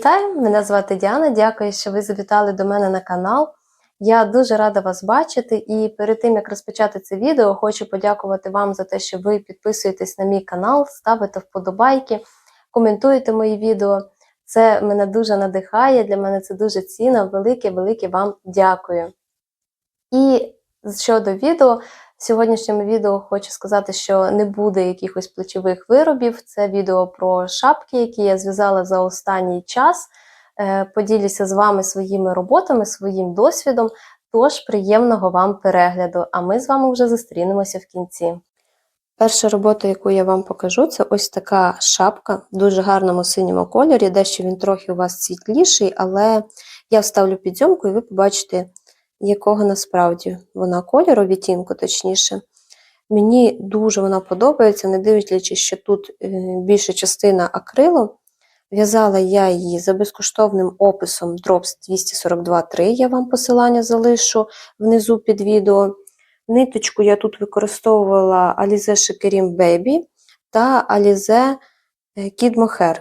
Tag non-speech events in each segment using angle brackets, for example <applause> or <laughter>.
Вітаю! Мене звати Діана. Дякую, що ви завітали до мене на канал. Я дуже рада вас бачити. І перед тим як розпочати це відео, хочу подякувати вам за те, що ви підписуєтесь на мій канал, ставите вподобайки, коментуєте мої відео. Це мене дуже надихає, для мене це дуже цінно. Велике, велике вам дякую. І щодо відео, в сьогоднішньому відео хочу сказати, що не буде якихось плечових виробів. Це відео про шапки, які я зв'язала за останній час. Е, Поділюся з вами своїми роботами, своїм досвідом. Тож приємного вам перегляду, а ми з вами вже зустрінемося в кінці. Перша робота, яку я вам покажу, це ось така шапка в дуже гарному синьому кольорі. Дещо він трохи у вас світліший, але я вставлю підйомку і ви побачите, якого насправді вона кольору, відтінку точніше. Мені дуже вона подобається, не дивлячись, що тут е, більша частина акрилу. В'язала я її за безкоштовним описом Drops 242.3, я вам посилання залишу внизу під відео. Ниточку я тут використовувала Alize Shikerim Baby та Alize Kid Mohair.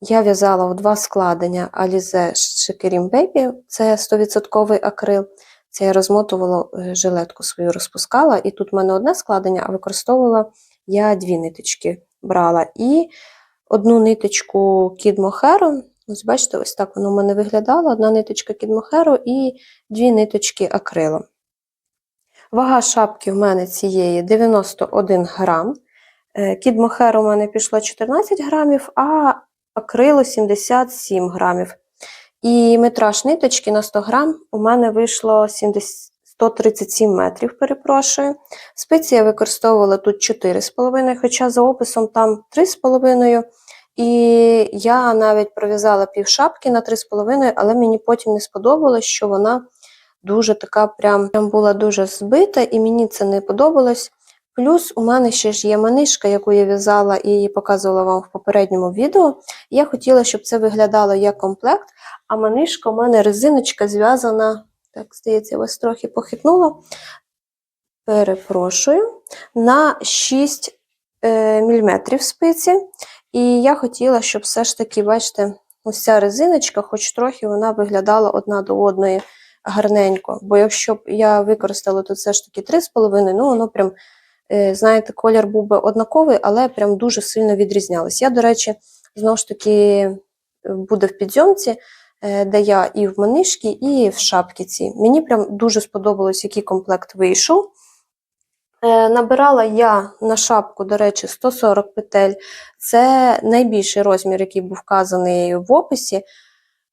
Я в'язала в два складення Alize Shikerim Baby, це 100% акрил. Це я розмотувала е, жилетку свою розпускала, і тут в мене одне складення, а використовувала я дві ниточки брала. І одну ниточку Mohair, ось бачите, ось так воно в мене виглядало: одна ниточка Mohair і дві ниточки акрилу. Вага шапки в мене цієї 91 грам. Кід Мохер у мене пішло 14 грамів, а акрило 77 грамів. І метраж ниточки на 100 грам у мене вийшло 70, 137 метрів, перепрошую. Спиці я використовувала тут 4,5, хоча за описом там 3,5. І я навіть пров'язала пів шапки на 3,5, але мені потім не сподобалось, що вона дуже така прям, прям була дуже збита, і мені це не подобалось. Плюс у мене ще ж є манишка, яку я в'язала і показувала вам в попередньому відео. Я хотіла, щоб це виглядало як комплект, а манишка у мене резиночка зв'язана, так, здається, я вас трохи похитнула. Перепрошую, на 6 е, мм спиці. І я хотіла, щоб все ж таки, бачите, ось ця резиночка, хоч трохи вона виглядала одна до одної гарненько. Бо якщо б я використала тут все ж таки 3,5, ну воно прям, знаєте, колір був би однаковий, але прям дуже сильно відрізнялось. Я, до речі, знову ж таки буде в підйомці, е, де я і в манишці, і в шапці цій. Мені прям дуже сподобалось, який комплект вийшов. Е, набирала я на шапку, до речі, 140 петель. Це найбільший розмір, який був вказаний в описі.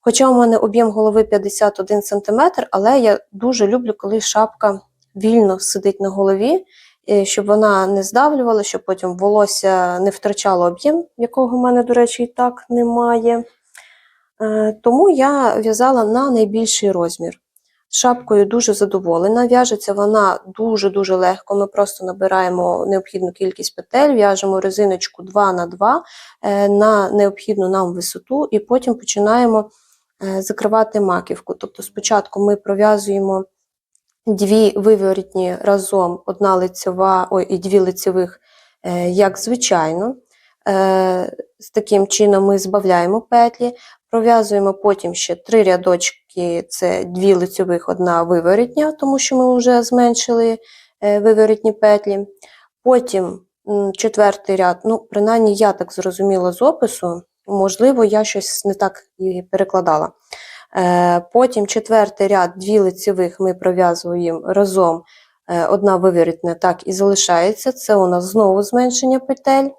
Хоча у мене об'єм голови 51 см, але я дуже люблю, коли шапка вільно сидить на голові, е, щоб вона не здавлювала, щоб потім волосся не втрачало об'єм, якого в мене, до речі, і так немає. Е, тому я в'язала на найбільший розмір. Шапкою дуже задоволена. В'яжеться вона дуже-дуже легко. Ми просто набираємо необхідну кількість петель, в'яжемо резиночку 2 на 2 е, на необхідну нам висоту, і потім починаємо Е, закривати маківку. Тобто спочатку ми пров'язуємо дві виворітні разом, одна лицьова, ой, і дві лицьових, е, як звичайно. Е, з таким чином ми збавляємо петлі, пров'язуємо потім ще три рядочки це дві лицьових, одна виворітня, тому що ми вже зменшили виворітні петлі. Потім четвертий ряд, ну, принаймні, я так зрозуміла з опису, Можливо, я щось не так і перекладала. Е, потім четвертий ряд, дві лицевих ми пров'язуємо разом, е, одна вивірітна, так і залишається. Це у нас знову зменшення петель.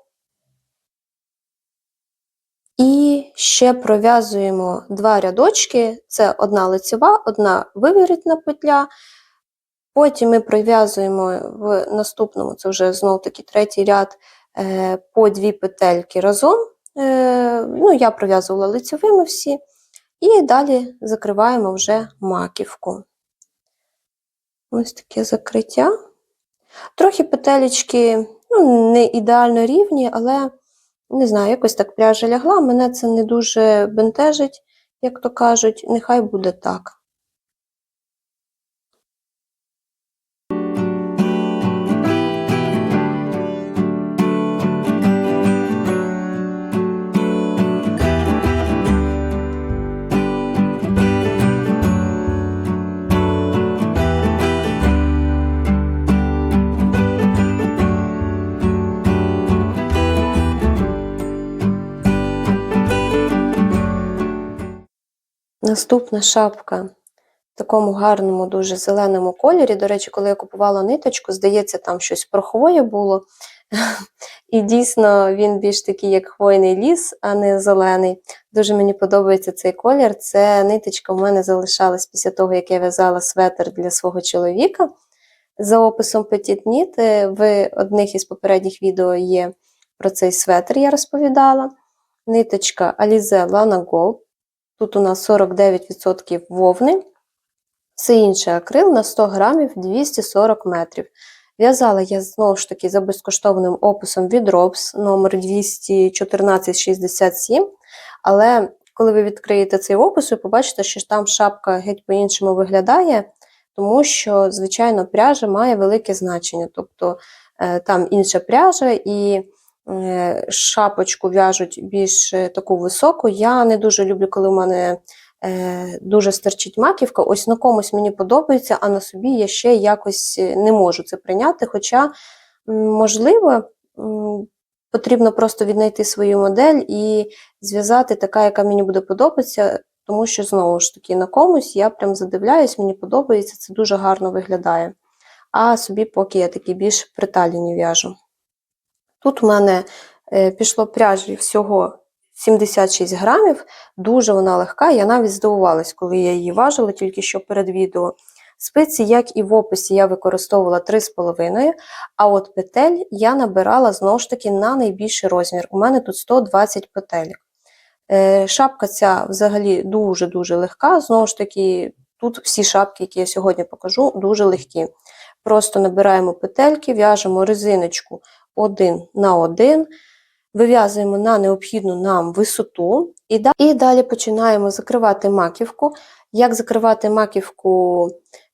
І ще пров'язуємо два рядочки: це одна лицева, одна вивірітна петля. Потім ми пров'язуємо в наступному, це вже знов таки третій ряд, е, по дві петельки разом. Ну, Я пров'язувала лицевими всі, і далі закриваємо вже маківку. Ось таке закриття. Трохи петелечки ну, не ідеально рівні, але, не знаю, якось так пряжа лягла. Мене це не дуже бентежить, як то кажуть, нехай буде так. Наступна шапка в такому гарному, дуже зеленому кольорі. До речі, коли я купувала ниточку, здається, там щось про хвоє було. І дійсно він більш такий, як хвойний ліс, а не зелений. Дуже мені подобається цей колір. Це ниточка в мене залишалась після того, як я в'язала светр для свого чоловіка. За описом Petit Knit в одних із попередніх відео є про цей светр, я розповідала. Ниточка Alize Lana Gold. Тут у нас 49% вовни. Все інше акрил на 100 грамів 240 метрів. В'язала я знову ж таки за безкоштовним описом від Robs номер 21467. Але коли ви відкриєте цей опис, ви побачите, що там шапка геть по-іншому виглядає, тому що, звичайно, пряжа має велике значення. Тобто е, там інша пряжа і шапочку в'яжуть більш е, таку високу. Я не дуже люблю, коли в мене дуже стерчить маківка. Ось на комусь мені подобається, а на собі я ще якось не можу це прийняти. Хоча, можливо, потрібно просто віднайти свою модель і зв'язати така, яка мені буде подобатися, тому що, знову ж таки, на комусь я прям задивляюсь, мені подобається, це дуже гарно виглядає. А собі, поки я такі більш приталені в'яжу. Тут у мене пішло пряжі всього 76 грамів, дуже вона легка. Я навіть здивувалась, коли я її важила, тільки що перед відео. Спиці, як і в описі, я використовувала 3,5, а от петель я набирала знову ж таки на найбільший розмір. У мене тут 120 петель. Е, шапка ця взагалі дуже-дуже легка. Знову ж таки, тут всі шапки, які я сьогодні покажу, дуже легкі. Просто набираємо петельки, в'яжемо резиночку один на один вив'язуємо на необхідну нам висоту і далі починаємо закривати маківку. Як закривати маківку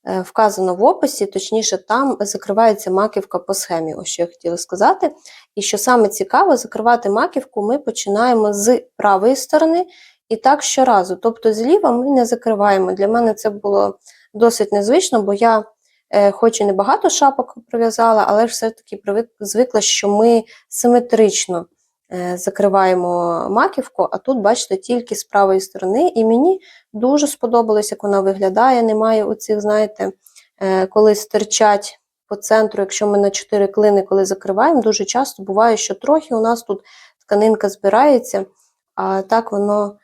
е, вказано в описі, точніше, там закривається маківка по схемі, ось що я хотіла сказати. І що саме цікаво, закривати маківку ми починаємо з правої сторони і так щоразу. Тобто зліва ми не закриваємо. Для мене це було досить незвично, бо я. Е, хоч і небагато шапок пров'язала, але все-таки звикла, що ми симетрично Е, закриваємо маківку, а тут, бачите, тільки з правої сторони. І мені дуже сподобалось, як вона виглядає. Немає оцих, знаєте, е, коли стирчать по центру, якщо ми на 4 клини коли закриваємо, дуже часто буває, що трохи у нас тут тканинка збирається, а так воно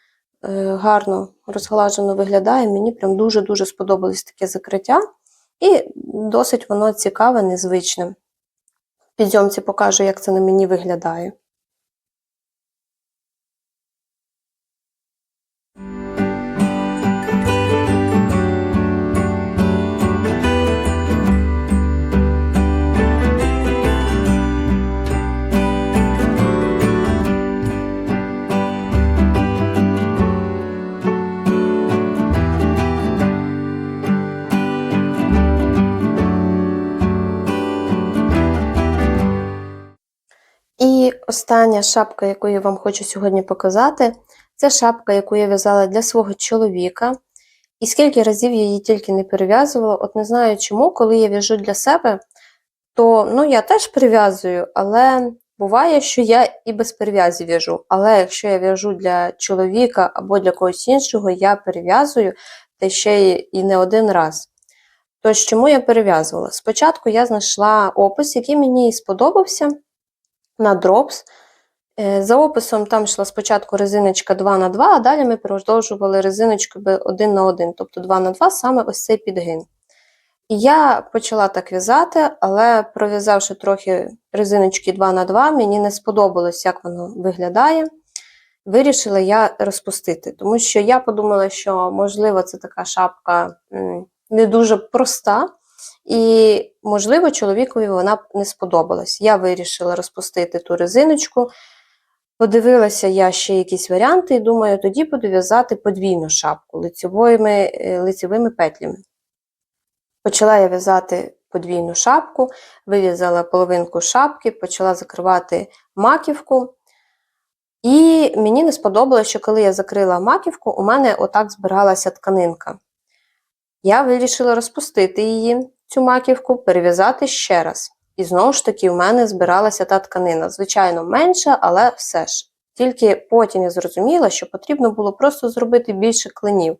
гарно розглажено виглядає. Мені прям дуже-дуже сподобалось таке закриття. І досить воно цікаве, незвичне. Підйомці покажу, як це на мені виглядає. Остання шапка, яку я вам хочу сьогодні показати, це шапка, яку я в'язала для свого чоловіка. І скільки разів я її тільки не перев'язувала, от не знаю чому, коли я в'яжу для себе, то ну, я теж прив'язую, але буває, що я і без перев'язів в'яжу. Але якщо я в'яжу для чоловіка або для когось іншого, я перев'язую та ще і не один раз. Тож, чому я перев'язувала? Спочатку я знайшла опис, який мені сподобався на Drops. Е, за описом там йшла спочатку резиночка 2 на 2 а далі ми продовжували резиночку 1 на 1 тобто 2 на 2 саме ось цей підгин. Я почала так в'язати, але пров'язавши трохи резиночки 2 на 2 мені не сподобалось, як воно виглядає. Вирішила я розпустити, тому що я подумала, що, можливо, це така шапка не дуже проста. І, можливо, чоловікові вона не сподобалась. Я вирішила розпустити ту резиночку. Подивилася я ще якісь варіанти, і думаю, тоді буду в'язати подвійну шапку лицевими, е, лицевими петлями. Почала я в'язати подвійну шапку, вив'язала половинку шапки, почала закривати маківку. І мені не сподобалося, що коли я закрила маківку, у мене отак збиралася тканинка. Я вирішила розпустити її, цю маківку, перев'язати ще раз. І знову ж таки, в мене збиралася та тканина. Звичайно, менша, але все ж. Тільки потім я зрозуміла, що потрібно було просто зробити більше клинів.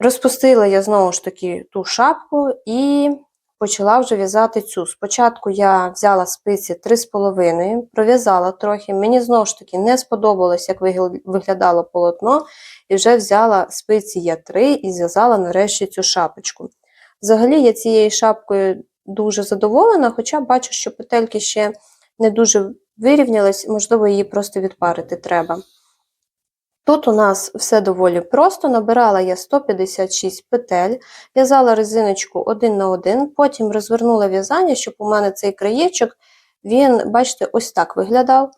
Розпустила я знову ж таки ту шапку і почала вже в'язати цю. Спочатку я взяла спиці 3,5, пров'язала трохи. Мені знову ж таки не сподобалось, як виглядало полотно, і вже взяла спиці я 3 і зв'язала нарешті цю шапочку. Взагалі я цією шапкою дуже задоволена, хоча бачу, що петельки ще не дуже вирівнялись, можливо, її просто відпарити треба. Тут у нас все доволі просто. Набирала я 156 петель, в'язала резиночку один на один, потім розвернула в'язання, щоб у мене цей краєчок, він, бачите, ось так виглядав.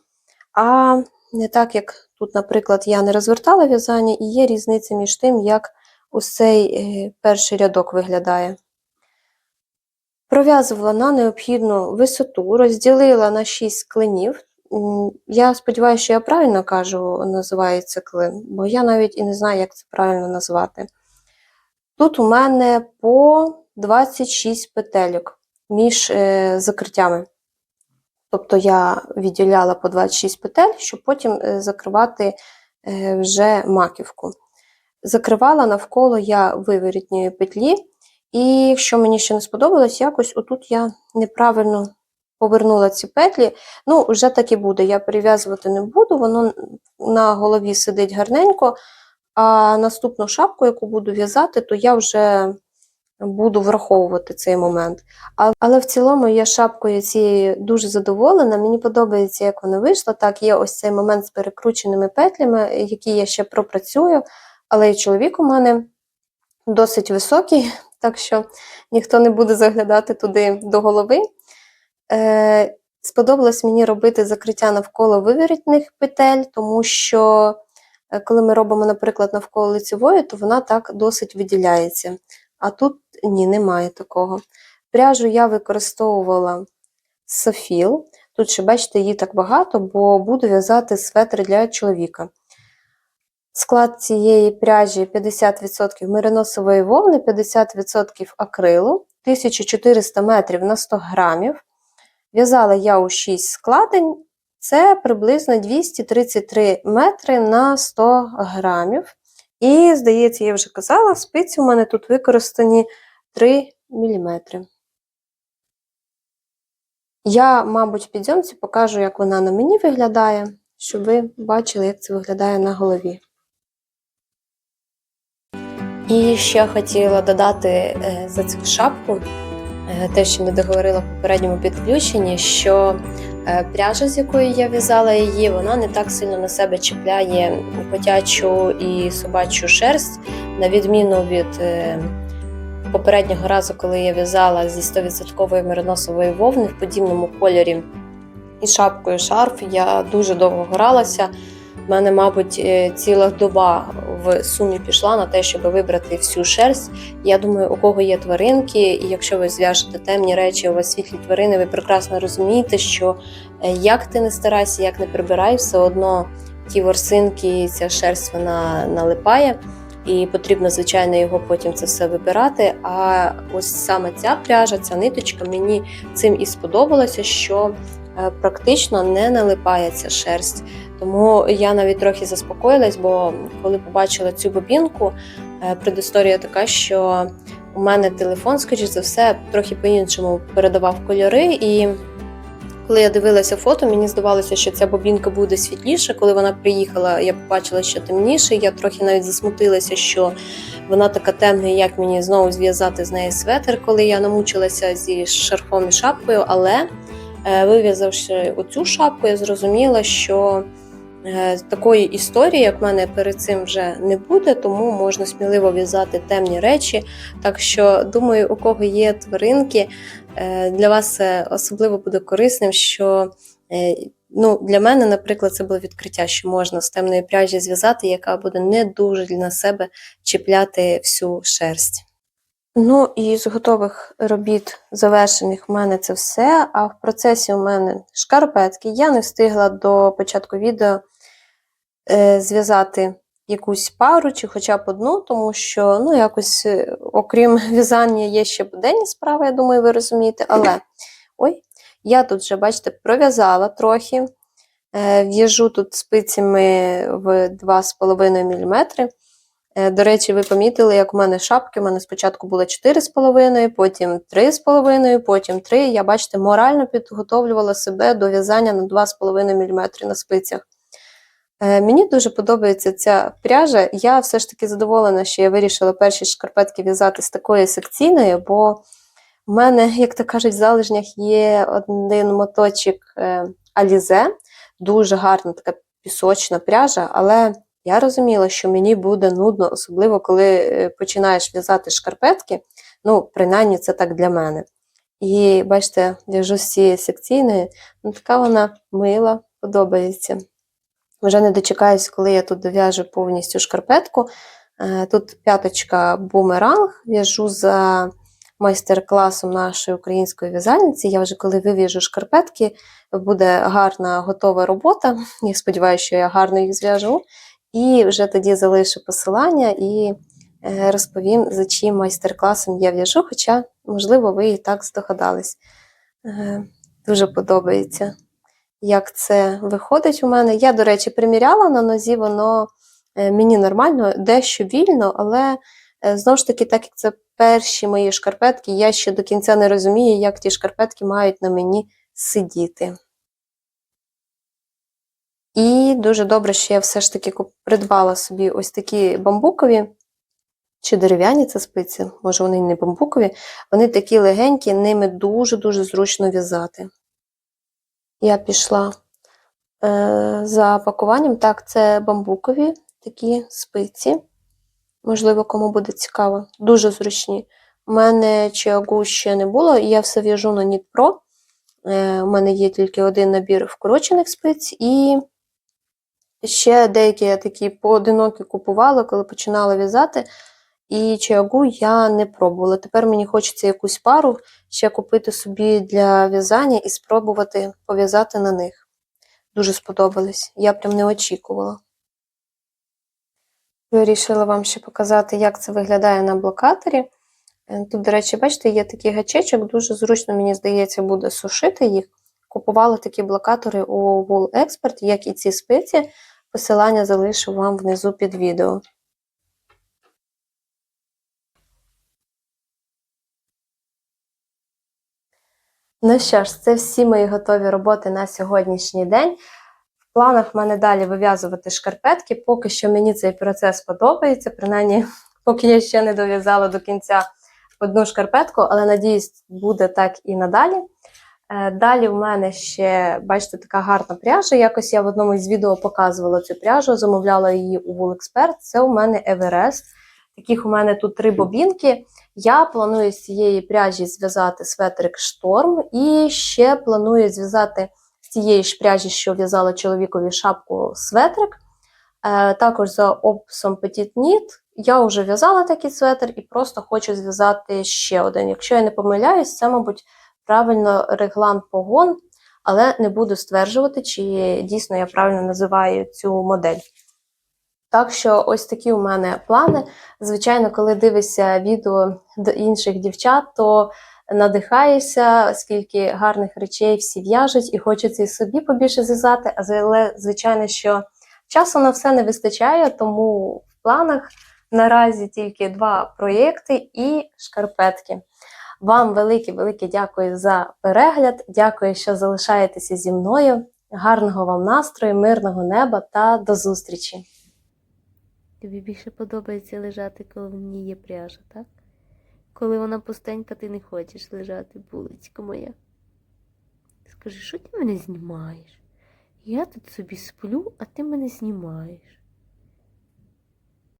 А не так, як тут, наприклад, я не розвертала в'язання, і є різниця між тим, як ось цей е, перший рядок виглядає. Пров'язувала на необхідну висоту, розділила на 6 клинів. Я сподіваюся, що я правильно кажу, називається клин, бо я навіть і не знаю, як це правильно назвати. Тут у мене по 26 петельок між е, закриттями. Тобто я відділяла по 26 петель, щоб потім е, закривати е, вже маківку. Закривала навколо я виворітньої петлі, і що мені ще не сподобалось, якось отут я неправильно повернула ці петлі. Ну, вже так і буде. Я перев'язувати не буду, воно на голові сидить гарненько. А наступну шапку, яку буду в'язати, то я вже буду враховувати цей момент. Але в цілому я шапкою цією дуже задоволена. Мені подобається, як вона вийшла. Так, є ось цей момент з перекрученими петлями, які я ще пропрацюю. Але і чоловік у мене досить високий, <laughs> так що ніхто не буде заглядати туди до голови. Е, сподобалось мені робити закриття навколо виворітних петель, тому що е, коли ми робимо, наприклад, навколо лицевої, то вона так досить виділяється. А тут ні, немає такого. Пряжу я використовувала Софіл. Тут ще, бачите, її так багато, бо буду в'язати светр для чоловіка. Склад цієї пряжі 50% мериносової вовни, 50% акрилу, 1400 метрів на 100 грамів. В'язала я у 6 складень, це приблизно 233 метри на 100 грамів. І, здається, я вже казала, спиці у мене тут використані 3 мм. Я, мабуть, підйомці покажу, як вона на мені виглядає, щоб ви бачили, як це виглядає на голові. І ще хотіла додати е, за цю шапку, е, те, що не договорила в попередньому підключенні, що е, пряжа, з якої я в'язала її, вона не так сильно на себе чіпляє котячу і собачу шерсть, на відміну від попереднього разу, коли я в'язала зі 100% мериносової вовни в подібному кольорі і шапкою шарф, я дуже довго гралася. У мене, мабуть, е, ціла доба в сумі пішла на те, щоб вибрати всю шерсть. Я думаю, у кого є тваринки, і якщо ви зв'яжете темні речі, у вас світлі тварини, ви прекрасно розумієте, що е, як ти не старайся, як не прибирай, все одно ті ворсинки, ця шерсть вона налипає. І потрібно, звичайно, його потім це все вибирати. А ось саме ця пряжа, ця ниточка мені цим і сподобалося, що практично не налипає ця шерсть. Тому я навіть трохи заспокоїлась, бо коли побачила цю бобінку, е, предісторія така, що у мене телефон, скоріш за все, трохи по-іншому передавав кольори. І коли я дивилася фото, мені здавалося, що ця бобінка буде світліша. Коли вона приїхала, я побачила, що темніше. Я трохи навіть засмутилася, що вона така темна, як мені знову зв'язати з неї светр, коли я намучилася зі шарфом і шапкою. Але е, вив'язавши оцю шапку, я зрозуміла, що Е, Такої історії, як в мене перед цим вже не буде, тому можна сміливо в'язати темні речі. Так що, думаю, у кого є тваринки, е, для вас особливо буде корисним, що е, ну, для мене, наприклад, це було відкриття, що можна з темної пряжі зв'язати, яка буде не дуже на себе чіпляти всю шерсть. Ну і з готових робіт завершених в мене це все. А в процесі у мене шкарпетки. Я не встигла до початку відео е, зв'язати якусь пару чи хоча б одну, тому що ну, якось, е, окрім <laughs> в'язання, є ще буденні справи, я думаю, ви розумієте. Але ой, я тут вже, бачите, пров'язала трохи. Е, В'яжу тут спицями в 2,5 мм. Е, До речі, ви помітили, як у мене шапки. У мене спочатку було 4,5, потім 3,5, потім 3. Я, бачите, морально підготовлювала себе до в'язання на 2,5 мм на спицях. Е, Мені дуже подобається ця пряжа. Я все ж таки задоволена, що я вирішила перші шкарпетки в'язати з такої секційної, бо в мене, як то кажуть, в залежнях є один моточок е, Alize, дуже гарна така пісочна пряжа, але я розуміла, що мені буде нудно, особливо коли е, починаєш в'язати шкарпетки. Ну, принаймні, це так для мене. І бачите, в'яжу з цієї секційної, ну така вона мила, подобається. Вже не дочекаюсь, коли я тут дов'яжу повністю шкарпетку. Е, Тут п'яточка бумеранг, в'яжу за майстер-класом нашої української в'язальниці. Я вже коли вив'яжу шкарпетки, буде гарна готова робота. <laughs> Я сподіваюся, що я гарно їх зв'яжу. І вже тоді залишу посилання і е, розповім, за чим майстер-класом я в'яжу, хоча, можливо, ви і так здогадались. Е, Дуже подобається, як це виходить у мене. Я, до речі, приміряла на нозі, воно е, мені нормально, дещо вільно, але знову ж таки, так як це перші мої шкарпетки, я ще до кінця не розумію, як ті шкарпетки мають на мені сидіти. І дуже добре, що я все ж таки придбала собі ось такі бамбукові чи дерев'яні це спиці, може вони не бамбукові, вони такі легенькі, ними дуже-дуже зручно в'язати. Я пішла е, за пакуванням. Так, це бамбукові такі спиці. Можливо, кому буде цікаво. Дуже зручні. У мене чиагу ще не було, і я все в'яжу на Pro. Е, у мене є тільки один набір вкорочених спиць, і ще деякі я такі поодинокі купувала, коли починала в'язати. І чиагу я не пробувала. Тепер мені хочеться якусь пару ще купити собі для в'язання і спробувати пов'язати на них. Дуже сподобались. Я прям не очікувала. Вирішила вам ще показати, як це виглядає на блокаторі. Е, Тут, до речі, бачите, є такий гачечок, дуже зручно, мені здається, буде сушити їх. Купувала такі блокатори у Wool Expert, як і ці спиці. Посилання залишу вам внизу під відео. Ну що ж, це всі мої готові роботи на сьогоднішній день. В планах в мене далі вив'язувати шкарпетки. Поки що мені цей процес подобається, принаймні, <laughs> поки я ще не дов'язала до кінця одну шкарпетку, але надіюсь, буде так і надалі. Е, Далі в мене ще, бачите, така гарна пряжа. Якось я в одному із відео показувала цю пряжу, замовляла її у Woolexpert. Це у мене Everest. Таких у мене тут три бобінки. Я планую з цієї пряжі зв'язати светрик шторм, і ще планую зв'язати з цієї ж пряжі, що в'язала чоловікові шапку светрик. Е, також за описом Petit Knit я вже в'язала такий светр і просто хочу зв'язати ще один. Якщо я не помиляюсь, це, мабуть, правильно реглан погон, але не буду стверджувати, чи дійсно я правильно називаю цю модель. Так що ось такі у мене плани. Звичайно, коли дивишся відео до інших дівчат, то надихаєшся, скільки гарних речей всі в'яжуть, і хочеться і собі побільше зв'язати, але, звичайно, що часу на все не вистачає, тому в планах наразі тільки два проєкти і шкарпетки. Вам велике-велике дякую за перегляд. Дякую, що залишаєтеся зі мною. Гарного вам настрою, мирного неба та до зустрічі! Тобі більше подобається лежати, коли в ній є пряжа, так? Коли вона пустенька, ти не хочеш лежати, булочка моя. Скажи, що ти мене знімаєш? Я тут собі сплю, а ти мене знімаєш.